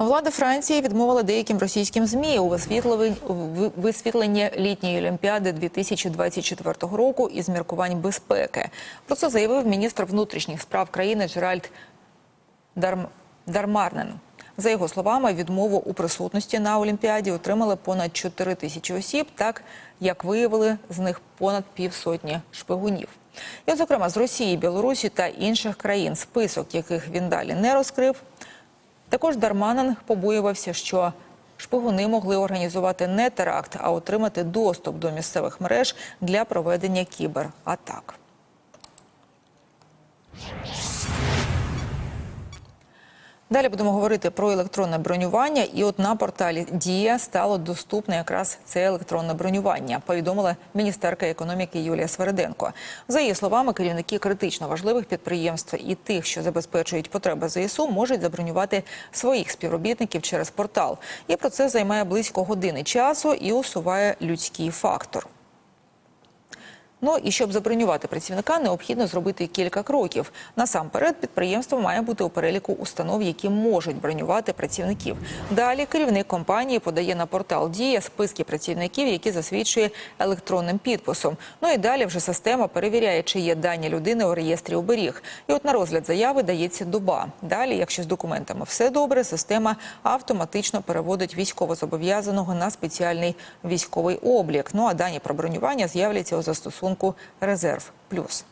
Влада Франції відмовила деяким російським змі у висвітленні, літньої олімпіади 2024 року із міркувань безпеки. Про це заявив міністр внутрішніх справ країни Джеральд Дарм... Дармарнен. За його словами, відмову у присутності на Олімпіаді отримали понад 4 тисячі осіб, так як виявили з них понад півсотні шпигунів. І, зокрема, з Росії, Білорусі та інших країн, список яких він далі не розкрив. Також Дарманен побоювався, що шпигуни могли організувати не теракт, а отримати доступ до місцевих мереж для проведення кібератак. Далі будемо говорити про електронне бронювання. І от на порталі Дія стало доступне якраз це електронне бронювання. Повідомила міністерка економіки Юлія Свериденко. За її словами, керівники критично важливих підприємств і тих, що забезпечують потреби ЗСУ, можуть забронювати своїх співробітників через портал. І про це займає близько години часу і усуває людський фактор. Ну і щоб забронювати працівника, необхідно зробити кілька кроків. Насамперед, підприємство має бути у переліку установ, які можуть бронювати працівників. Далі керівник компанії подає на портал Дія списки працівників, які засвідчує електронним підписом. Ну і далі вже система перевіряє, чи є дані людини у реєстрі оберіг. І от на розгляд заяви дається доба. Далі, якщо з документами все добре, система автоматично переводить військовозобов'язаного на спеціальний військовий облік. Ну а дані про бронювання з'являться у застосунку Резерв Плюс.